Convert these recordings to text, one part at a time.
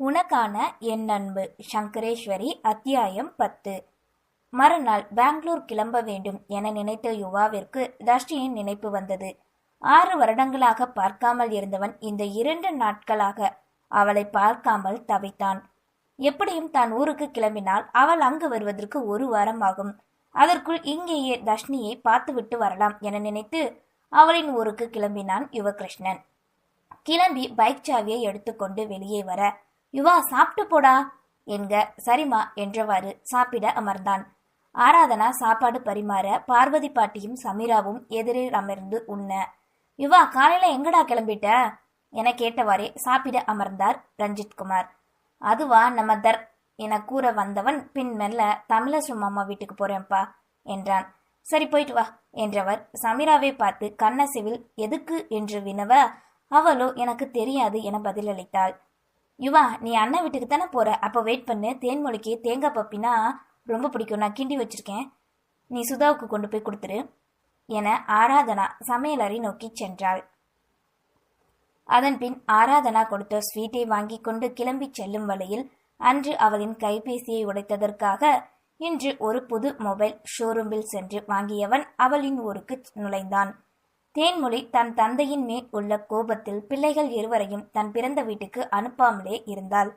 உனக்கான என் அன்பு சங்கரேஸ்வரி அத்தியாயம் பத்து. மறுநாள் பெங்களூர் கிளம்ப வேண்டும் என நினைத்த யுவாவிற்கு தஷ்டியின் நினைப்பு வந்தது. ஆறு வருடங்களாக பார்க்காமல் இருந்தவன் இந்த இரண்டு நாட்களாக அவளை பார்க்காமல் தவித்தான். எப்படியும் தான் ஊருக்கு கிளம்பினால் அவள் அங்கு வருவதற்கு ஒரு வாரம் ஆகும். அதற்குள் இங்கேயே தஷ்ணியை பார்த்துவிட்டு வரலாம் என நினைத்து அவளின் ஊருக்கு கிளம்பினான் யுவகிருஷ்ணன். கிளம்பி பைக் சாவியை எடுத்துக்கொண்டு வெளியே வர யுவா சாப்பிட்டு போடா என்க சரிமா என்றவாறு சாப்பிட அமர்ந்தான். ஆராதனா சாப்பாடு பரிமாற பார்வதி பாட்டியும் சமீராவும் எதிரில் அமர்ந்து உண்ண. யுவா காலையில எங்கடா கிளம்பிட்ட? என கேட்டவாறே சாப்பிட அமர்ந்தார் ரஞ்சித்குமார். அதுவா நம்ம தர் என கூற வந்தவன் பின் மெல்ல தமிழசு அம்மா வீட்டுக்கு போறேன்ப்பா என்றான். சரி போயிட்டு வா என்றவர் சமீராவை பார்த்து கண்ணசிவில் எதுக்கு என்று வினவ அவளோ எனக்கு தெரியாது என பதிலளித்தாள். யுவா நீ அண்ணன் வீட்டுக்கு தானே போற? அப்போ வெயிட் பண்ணு. தேன்மொழிக்கு தேங்காய் பப்பினா ரொம்ப பிடிக்கும். நான் கிண்டி வச்சிருக்கேன். நீ சுதாவுக்கு கொண்டு போய் கொடுத்துரு. என ஆராதனா சமையலறை நோக்கி சென்றாள். அதன்பின் ஆராதனா கொடுத்த ஸ்வீட்டை வாங்கி கொண்டு கிளம்பி செல்லும் வழியில் அன்று அவளின் கைபேசியை உடைத்ததற்காக இன்று ஒரு புது மொபைல் ஷோரூமில் சென்று வாங்கியவன் அவளின் ஊருக்கு நுழைந்தான். தேன்மொழி தன் தந்தையின் மேல் உள்ள கோபத்தில் பிள்ளைகள் இருவரையும் தன் பிறந்த வீட்டுக்கு அனுப்பாமலே இருந்தாள்.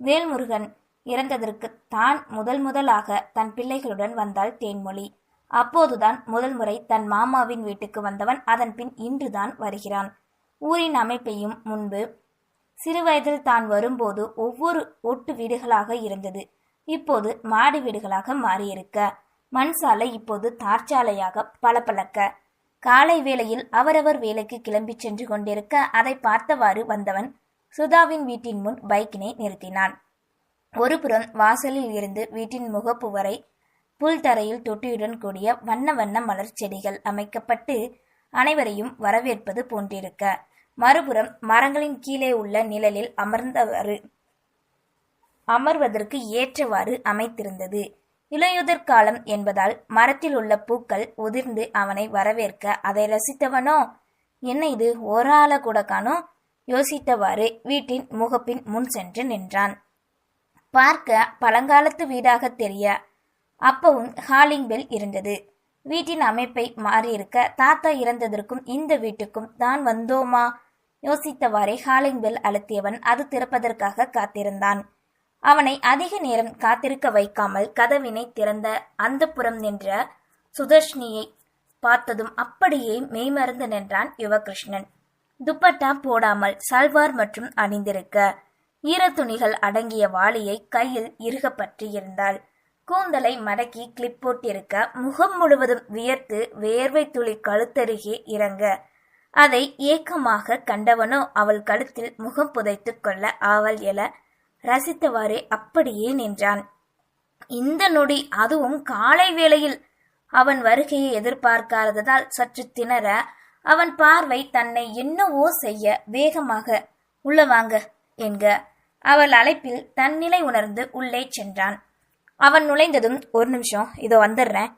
வேல்முருகன் இறந்ததற்கு தான் முதல் முதலாக தன் பிள்ளைகளுடன் வந்தாள் தேன்மொழி. அப்போதுதான் முதல் முறை தன் மாமாவின் வீட்டுக்கு வந்தவன் அதன் பின் இன்றுதான் வருகிறான். ஊரின் அமைப்பையும் முன்பு சிறுவயதில் தான் வரும்போது ஒவ்வொரு ஒட்டு வீடுகளாக இருந்தது. இப்போது மாடி வீடுகளாக மாறியிருக்க. மண் சாலை இப்போது தார்ச்சாலையாக பளபளக்க. காலை வேளையில் அவரவர் வேலைக்கு கிளம்பி சென்று கொண்டிருக்க அதை பார்த்தவாறு வந்தவன் சுதாவின் வீட்டின் முன் பைக்கினை நிறுத்தினான். ஒருபுறம் வாசலில் இருந்து வீட்டின் முகப்பு வரை புல் தரையில் தொட்டியுடன் கூடிய வண்ண வண்ண மலர் செடிகள் அமைக்கப்பட்டு அனைவரையும் வரவேற்பது போன்றிருக்க. மறுபுறம் மரங்களின் கீழே உள்ள நிழலில் அமர்ந்தவாறு அமர்வதற்கு ஏற்றவாறு அமைத்திருந்தது. இலையுதிர் காலம் என்பதால் மரத்தில் உள்ள பூக்கள் உதிர்ந்து அவனை வரவேற்க அதை ரசித்தவனோ? என்ன இது? ஓராள கூட காணோ யோசித்தவாறு வீட்டின் முகப்பின் முன் சென்று நின்றான். பார்க்க பழங்காலத்து வீடாக தெரிய அப்பவும் ஹாலிங் பெல் இருந்தது. வீட்டின் அமைப்பை மாறியிருக்க தாத்தா இறந்ததற்கும் இந்த வீட்டுக்கும் தான் வந்தோமா? யோசித்தவாறே ஹாலிங் பெல் அழுத்தியவன் அது திறப்பதற்காக காத்திருந்தான். அவனை அதிக நேரம் காத்திருக்க வைக்காமல் கதவினை திறந்த அந்த புறம் நின்ற சுதர்ஷினியை பார்த்ததும் அப்படியே மெய்மறந்து நின்றான் யுவகிருஷ்ணன். துப்பட்டா போடாமல் சல்வார் மற்றும் அணிந்திருக்க ஈரத்துணிகள் அடங்கிய வாளியை கையில் இறுக பற்றி இருந்தாள். கூந்தலை மடக்கி கிளிப் போட்டிருக்க முகம் முழுவதும் வியர்த்து வேர்வை துளி கழுத்தருகே இறங்க அதை ஏக்கமாக கண்டவனோ அவள் கழுத்தில் முகம் புதைத்துக் கொள்ள ஆவல் எழ ரசித்தவாறே அப்படியே நின்றான். இந்த நொடி அதுவும் காலை வேளையில். அவன் வருகையை எதிர்பார்க்காததால் சற்று திணற அவன் பார்வை தன்னை என்னவோ செய்ய வேகமாக உள்ள வாங்க என்க. அவள் அழைப்பில் தன்னிலை உணர்ந்து உள்ளே சென்றான். அவன் நுழைந்ததும் ஒரு நிமிஷம் இதோ வந்துடுறேன்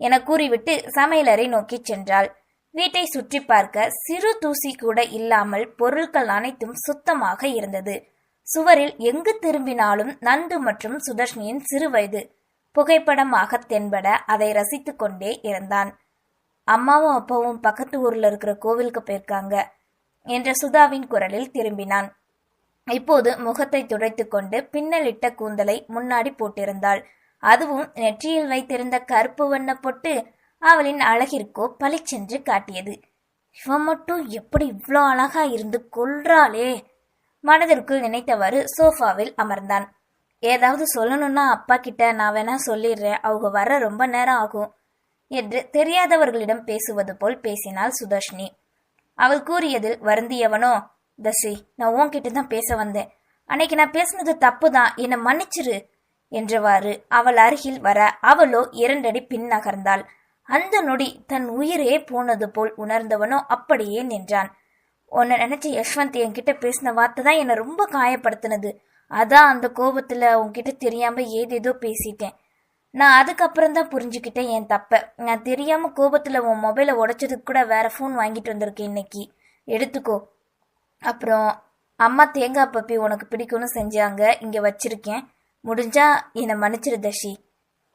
என கூறிவிட்டு சமையலறை நோக்கி சென்றாள். வீட்டை சுற்றி பார்க்க சிறு தூசி கூட இல்லாமல் பொருட்கள் அனைத்தும் சுத்தமாக இருந்தது. சுவரில் எங்கு திரும்பினாலும் நந்து மற்றும் சுதர்ஷ்னியின் சிறுவயது புகைப்படமாக தென்பட அதை ரசித்துக் கொண்டே இருந்தான். அம்மாவும் அப்பாவும் பக்கத்து ஊர்ல இருக்கிற கோவிலுக்கு போயிருக்காங்க என்ற சுதாவின் குரலில் திரும்பினான். இப்போது முகத்தை துடைத்துக் கொண்டு பின்னலிட்ட கூந்தலை முன்னாடி போட்டிருந்தாள். அதுவும் நெற்றியில் வைத்திருந்த கருப்பு வண்ண பொட்டு அவளின் அழகிற்கோ பளிச்சென்று காட்டியது. இவன் மட்டும் எப்படி இவ்வளோ அழகா இருந்து கொள்றாளே மனதிற்குள் நினைத்தவாறு சோஃபாவில் அமர்ந்தான். ஏதாவது சொல்லணும்னா அப்பா கிட்ட நான் வேணா சொல்லிடுறேன். அவங்க வர ரொம்ப நேரம் ஆகும் என்று தெரியாதவர்களிடம் பேசுவது போல் பேசினாள் சுதர்ஷினி. அவள் கூறியதில் வருந்தியவனோ தசி நான் உன்கிட்ட தான் பேச வந்தேன். அன்னைக்கு நான் பேசுனது தப்பு தான் என்னை மன்னிச்சிரு என்றவாறு அவள் அருகில் வர அவளோ இரண்டடி பின் நகர்ந்தாள். அந்த நொடி தன் உயிரே போனது போல் உணர்ந்தவனோ அப்படியே நின்றான். உன்னை நினைச்ச யஷ்வந்த் என்கிட்ட பேசின வார்த்தை தான் என்னை ரொம்ப காயப்படுத்தினது. அதான் அந்த கோபத்துல உன்கிட்ட தெரியாம ஏதேதோ பேசிட்டேன். நான் அதுக்கப்புறம் தான் புரிஞ்சுக்கிட்டேன் என் தப்ப. நான் தெரியாம கோபத்துல உன் மொபைலை உடைச்சதுக்கு கூட வேற ஃபோன் வாங்கிட்டு வந்திருக்கேன் இன்னைக்கு. எடுத்துக்கோ. அப்புறம் அம்மா தேங்காய் பப்பி உனக்கு பிடிக்கும்னு செஞ்சாங்க. இங்க வச்சிருக்கேன். முடிஞ்சா என்னை மன்னிச்சிரு தஷி.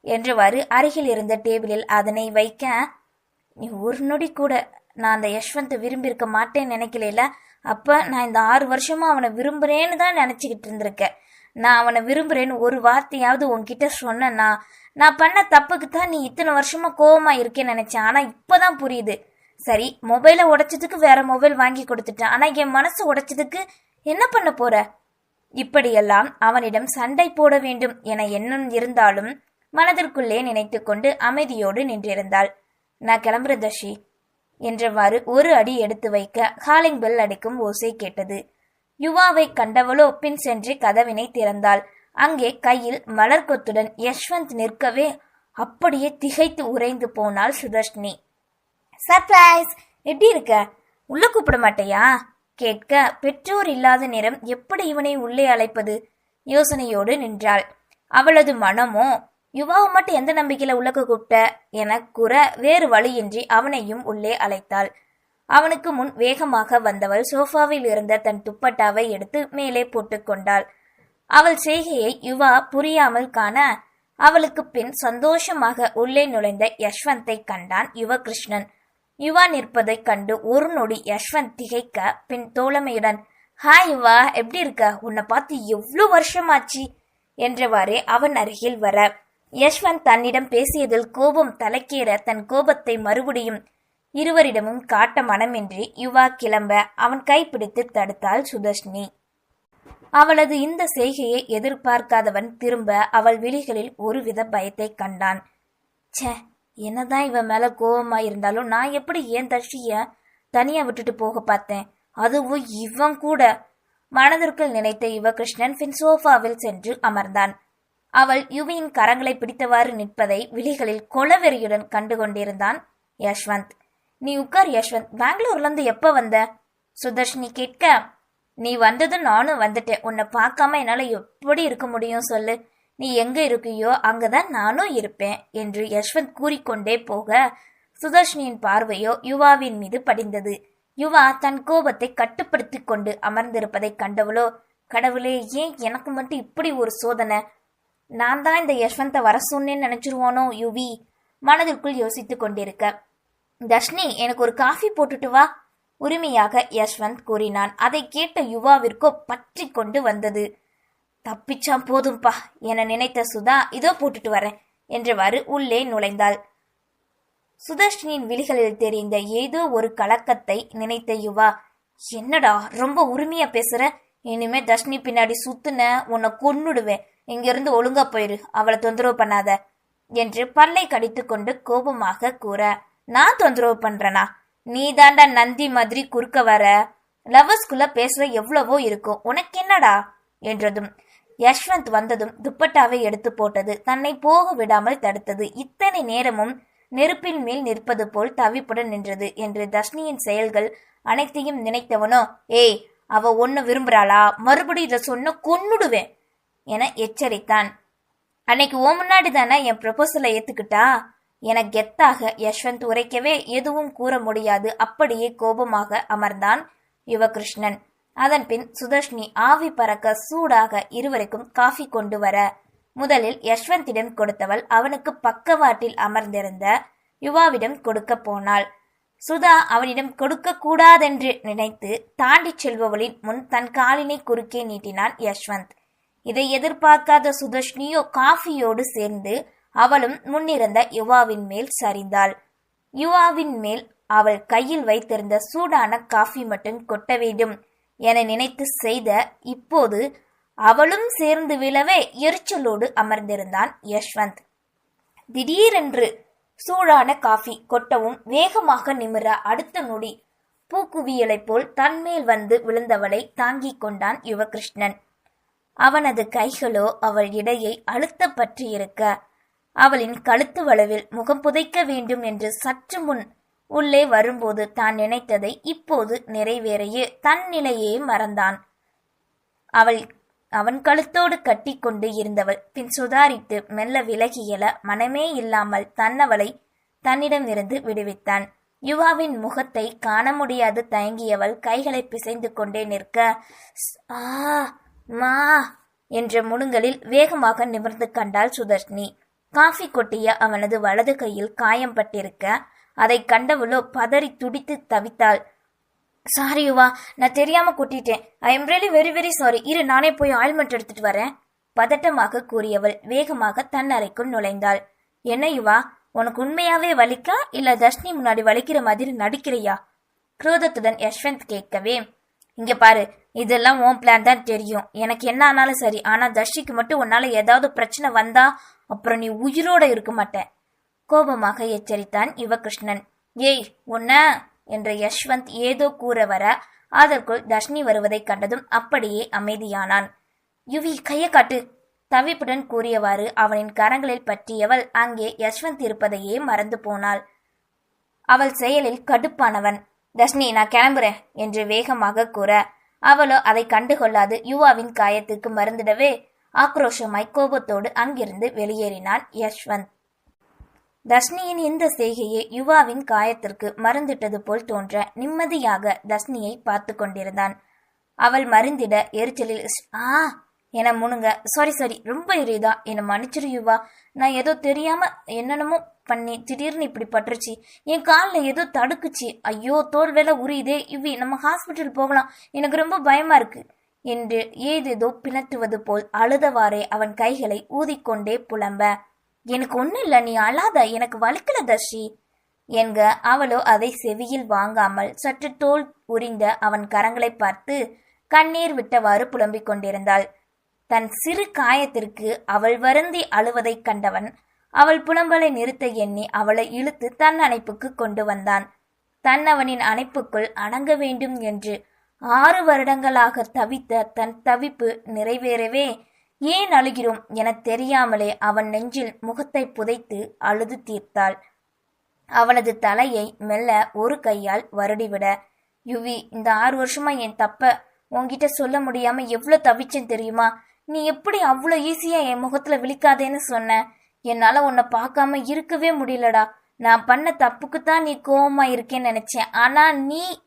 என்றவாறு அருகில் இருந்த டேபிளில் அதனை வைக்க நீ ஒரு நொடி கூட நான் அந்த யஷ்வந்தை விரும்பியிருக்க மாட்டேன்னு நினைக்கல அப்ப நான் இந்த ஆறு வருஷமா அவனை விரும்புறேன்னு தான் நினைச்சுக்கிட்டு இருந்திருக்கேன். நான் அவனை விரும்புறேன்னு ஒரு வார்த்தையாவது உன்கிட்ட சொன்னேன்னா நான் பண்ண தப்புக்கு தான் நீ இத்தனை வருஷமா கோவமா இருக்கேன்னு நினைச்சேன். ஆனா இப்பதான் புரியுது. சரி மொபைலை உடைச்சதுக்கு வேற மொபைல் வாங்கி கொடுத்துட்டேன். ஆனா என் மனசு உடைச்சதுக்கு என்ன பண்ண போற? இப்படியெல்லாம் அவனிடம் சண்டை போட வேண்டும் என எண்ணம் இருந்தாலும் மனதிற்குள்ளே நினைத்துக்கொண்டு அமைதியோடு நின்றிருந்தாள். நான் கிளம்புற தஷி என்றவாறு ஒரு அடி எடுத்து வைக்க காலிங் பெல் அடிக்கும் ஓசை கேட்டது. யுவாவை கண்டவளோ பின் சென்று கதவினை திறந்தாள். அங்கே கையில் மலர்கொத்துடன் யஷ்வந்த் நிற்கவே அப்படியே திகைத்து உறைந்து போனாள் சுதர்ஷினி. சர்ப்ரைஸ்! எப்படி இருக்க? உள்ள கூப்பிட மாட்டையா? கேட்க பெற்றோர் இல்லாத நேரம் எப்படி இவனை உள்ளே அழைப்பது? யோசனையோடு நின்றாள். அவளது மனமோ? யுவாவை மட்டும் எந்த நம்பிக்கையில உள்ளக்க கூப்பிட்ட என கூற வேறு வழியின்றி அவனையும் உள்ளே அழைத்தாள். அவனுக்கு முன் வேகமாக வந்தவள் சோஃபாவில் இருந்த தன் துப்பட்டாவை எடுத்து மேலே போட்டுக்கொண்டாள் அவள் செய்கையை யுவா புரியாமல் காண அவளுக்கு பின் சந்தோஷமாக உள்ளே நுழைந்த யஷ்வந்தை கண்டான் யுவகிருஷ்ணன். யுவா நிற்பதைக் கண்டு ஒரு நொடி யஷ்வந்த் திகைக்க பின் தோழமையுடன் ஹாய் யுவா எப்படி இருக்க? உன்னை பார்த்து எவ்வளவு வருஷமாச்சு? என்றவாறே அவன் அருகில் வர யஷ்வந்த் தன்னிடம் பேசியதில் கோபம் தலைக்கேற தன் கோபத்தை மறுபடியும் இருவரிடமும் காட்ட மனமின்றி யுவா கிளம்ப அவன் கைப்பிடித்து தடுத்தாள் சுதர்ஷினி. அவளது இந்த செய்கையை எதிர்பார்க்காதவன் திரும்ப அவள் விழிகளில் ஒருவித பயத்தை கண்டான். சே என்னதான் இவன் மேல கோபமா இருந்தாலும் நான் எப்படி ஏன் தஷிய தனியா விட்டுட்டு போக பார்த்தேன்? அதுவும் இவன் கூட. மனதிற்குள் நினைத்த யுவகிருஷ்ணன் பின் சோஃபாவில் சென்று அமர்ந்தான். அவள் யுவியின் கரங்களை பிடித்தவாறு நிற்பதை விழிகளில் கொலவெறியுடன் கண்டு கொண்டிருந்தான் யஷ்வந்த். நீ உட்கார் யஷ்வந்த். பெங்களூர்ல இருந்து எப்ப வந்த? சுதர்ஷினி கேட்க. நீ வந்ததும் நானும் வந்துட்டேன். உன்னை பார்க்காம என்னால எப்படி இருக்க முடியும் சொல்லு. நீ எங்க இருக்கியோ அங்கதான் நானும் இருப்பேன் என்று யஷ்வந்த் கூறிக்கொண்டே போக சுதர்ஷினியின் பார்வையோ யுவாவின் மீது படிந்தது. யுவா தன் கோபத்தை கட்டுப்படுத்தி கொண்டு அமர்ந்திருப்பதை கண்டவளோ கடவுளே ஏன் எனக்கு மட்டும் இப்படி ஒரு சோதனை? நான் தான் இந்த யஷ்வந்தை வர சொன்னேன்னு நினைச்சிருவானோ யுவி? மனதிற்குள் யோசித்துக் கொண்டிருக்க. தர்ஷினி எனக்கு ஒரு காஃபி போட்டுட்டு வா உரிமையாக யஷ்வந்த் கூறினான். அதை கேட்ட யுவாவிற்கோ பற்றி கொண்டு வந்தது. தப்பிச்சா போதும்பா என நினைத்த சுதா இதோ போட்டுட்டு வரேன் என்றவாறு உள்ளே நுழைந்தாள். சுதர்ஷினியின் விழிகளில் தெரிந்த ஏதோ ஒரு கலக்கத்தை நினைத்த யுவா என்னடா ரொம்ப உரிமையா பேசுற? இனிமே தர்ஷினி பின்னாடி சுத்துன உன்னை கொன்னுடுவேன். இங்கிருந்து ஒழுங்கா போயிரு. அவளை தொந்தரவு பண்ணாத. என்று பல்லை கடித்துக்கொண்டு கோபமாக கூற நான் தொந்தரவு பண்றனா? நீ தாண்டா நந்தி மாதிரி குறுக்க வர. லவர்ஸ்குள்ள பேசுற எவ்வளவோ இருக்கும். உனக்கு என்னடா? என்றதும் யஷ்வந்த் வந்ததும் துப்பட்டாவை எடுத்து போட்டது தன்னை போக விடாமல் தடுத்தது. இத்தனை நேரமும் நெருப்பின் மேல் நிற்பது போல் தவிப்புடன் நின்றது. என்று தர்ஷினியின் செயல்கள் அனைத்தையும் நினைத்தவனோ ஏய் அவ ஒன்னு விரும்புறாளா? மறுபடியும் இதை சொன்ன கொன்னுடுவேன் என எச்சரித்தான். அன்னைக்கு ஓ முன்னாடி தானே என் ப்ரொபோசலை ஏத்துக்கிட்டா? என கெத்தாக யஷ்வந்த் உரைக்கவே எதுவும் கூற முடியாது. அப்படியே கோபமாக அமர்ந்தான் யுவகிருஷ்ணன். அதன் பின் சுதர்ஷினி ஆவி பறக்க சூடாக இருவருக்கும் காஃபி கொண்டு வர. முதலில் யஷ்வந்திடம் கொடுத்தவள் அவனுக்கு பக்கவாட்டில் அமர்ந்திருந்த யுவாவிடம் கொடுக்க போனாள். சுதா அவனிடம் கொடுக்க கூடாதென்று நினைத்து தாண்டிச் செல்பவளின் முன் தன் காலினை குறுக்கே நீட்டினான் யஷ்வந்த். இதை எதிர்பார்க்காத சுதர்ஷினியோ காஃபியோடு சேர்ந்து அவளும் முன்னிருந்த யுவாவின் மேல் சரிந்தாள். யுவாவின் மேல் அவள் கையில் வைத்திருந்த சூடான காஃபி மட்டும் கொட்ட வேண்டும் என நினைத்து செய்த இப்போது அவளும் சேர்ந்து விழவே எரிச்சலோடு அமர்ந்திருந்தான் யஷ்வந்த். திடீரென்று சூடான காஃபி கொட்டவும் வேகமாக நிமிர அடுத்த நொடி. பூக்குவியலைப் போல் தன்மேல் வந்து விழுந்தவளை தாங்கிக் கொண்டான் யுவகிருஷ்ணன். அவனது கைகளோ அவள் இடையை அழுத்த பற்றியிருக்க அவளின் கழுத்து வளவில் முகம் புதைக்க வேண்டும் என்று சற்று முன் உள்ளே வரும்போது தான் நினைத்ததை இப்போது நிறைவேறையே தன் நிலையே மறந்தான். அவள் அவன் கழுத்தோடு கட்டிக்கொண்டு இருந்தவள். பின் சுதாரித்து மெல்ல விலகியல மனமே இல்லாமல் தன்னவளை தன்னிடமிருந்து விடுவித்தான். யுவாவின் முகத்தை காண முடியாது தயங்கியவள் கைகளை பிசைந்து கொண்டே நிற்க ஆ மா என்ற முழுங்கலில் வேகமாக நிமிர்ந்து கண்டாள் சுதர்ஷினி. காஃபி கொட்டிய அவனது வலது கையில் காயம் பட்டிருக்க அதை கண்டவளோ பதறி துடித்து தவித்தாள். சாரி யுவா. நான் தெரியாம கூட்டிட்டேன். I am really very very sorry இரு நானே போய் ஆயில்மெண்ட் எடுத்துட்டு வரேன். பதட்டமாக கூறியவள் வேகமாக தன் அறைக்குள் நுழைந்தாள். என்ன யுவா? உனக்கு உண்மையாவே வலிக்கா? இல்ல தர்ஷினி முன்னாடி வலிக்கிற மாதிரி நடிக்கிறியா? குரோதத்துடன் யஷ்வந்த் கேட்கவே இங்க பாரு இதெல்லாம் உன் பிளான் தான் தெரியும். எனக்கு என்ன ஆனாலும் சரி. ஆனா தர்ஷிக்கு மட்டும் உன்னால ஏதாவது பிரச்சனை வந்தா அப்புறம் நீ உயிரோட இருக்க மாட்டேன் கோபமாக எச்சரித்தான் யுவகிருஷ்ணன் ஏய் உன்ன என்ற யஷ்வந்த் ஏதோ கூற வர அதற்குள் தர்ஷினி வருவதைக் கண்டதும் அப்படியே அமைதியானான். யுவி கைய காட்டு தவிப்புடன் கூறியவாறு அவனின் கரங்களில் பற்றியவள் அங்கே யஷ்வந்த் இருப்பதையே மறந்து போனாள். அவள் செயலில் கடுப்பானவன். தர்ஷினி நான் கிளம்புறேன் என்று வேகமாக கூற அவளோ அதை கண்டுகொள்ளாது. யுவாவின் காயத்துக்கு மருந்திடவே ஆக்ரோஷமாய் கோபத்தோடு அங்கிருந்து வெளியேறினான் யஷ்வந்த். தர்ஷினியின் இந்த செய்கையை யுவாவின் காயத்திற்கு மருந்திட்டது போல் தோன்ற நிம்மதியாக தர்ஷினியை பார்த்து கொண்டிருந்தான். அவள் மருந்திட எரிச்சலில் ஆ என முணுங்க சாரி சாரி ரொம்ப எரியுதா? என்னை மன்னிச்சிரு யுவா. நான் ஏதோ தெரியாம என்னென்னமோ பண்ணி திடீர்னு இப்படி பட்டுருச்சு. என் காலில் ஏதோ தடுக்குச்சு. ஐயோ தோல் வேலை உரியுதே. இவ்வி நம்ம ஹாஸ்பிட்டல் போகலாம். எனக்கு ரொம்ப பயமா இருக்கு. என்று ஏதேதோ பிணற்றுவது போல் அழுதவாறே அவன் கைகளை ஊதிக்கொண்டே புலம்ப. எனக்கு ஒன்றும் இல்லை நீ அழாத எனக்கு வழுக்கல தர்ஷி. என்க அவளோ அதை செவியில் வாங்காமல் சற்று தோல் உரிந்த அவன் கரங்களை பார்த்து கண்ணீர் விட்டவாறு புலம்பிக் கொண்டிருந்தாள். தன் சிறு காயத்திற்கு அவள் வருந்தி அழுவதைக் கண்டவன் அவள் புலம்பலை நிறுத்த எண்ணி அவளை இழுத்து தன் அணைப்புக்கு கொண்டு வந்தான். தன் அவனின் அணைப்புக்குள் அணங்க வேண்டும் என்று ஆறு வருடங்களாக தவித்த தன் தவிப்பு நிறைவேறவே ஏன் அழுகிறோம் எனத் தெரியாமலே அவன் நெஞ்சில் முகத்தை புதைத்து அழுது தீர்த்தாள். அவளது தலையை மெல்ல ஒரு கையால் வருடிவிட யுவி இந்த ஆறு வருஷமா என் தப்ப உன்கிட்ட சொல்ல முடியாம எவ்வளவு தவிச்சேன் தெரியுமா? நீ எப்படி அவ்வளோ ஈஸியா என் முகத்துல விழிக்காதேன்னு சொன்ன? என்னால உன்னை பார்க்காம இருக்கவே முடியலடா. நான் பண்ண தப்புக்குத்தான் நீ கோவமா இருக்கேன்னு நினைச்சேன். ஆனா நீ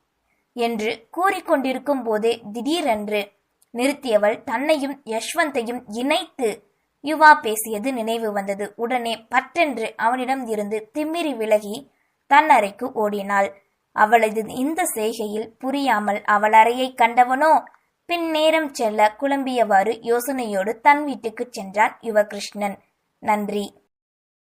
என்று கூறிக்கொண்டிருக்கும் போதே திடீரென்று நிறுத்தியவள் தன்னையும் யஷ்வந்தையும் இணைத்து யுவா பேசியது நினைவு வந்தது. உடனே பட்டென்று அவனிடம் இருந்து திமிரி விலகி தன் அறைக்கு ஓடினாள். அவளது இந்த செய்கையில் புரியாமல் அவள் அறையை கண்டவனோ? பின் நேரம் செல்ல குழம்பியவாறு யோசனையோடு தன் வீட்டுக்குச் சென்றான் யுவகிருஷ்ணன். நன்றி.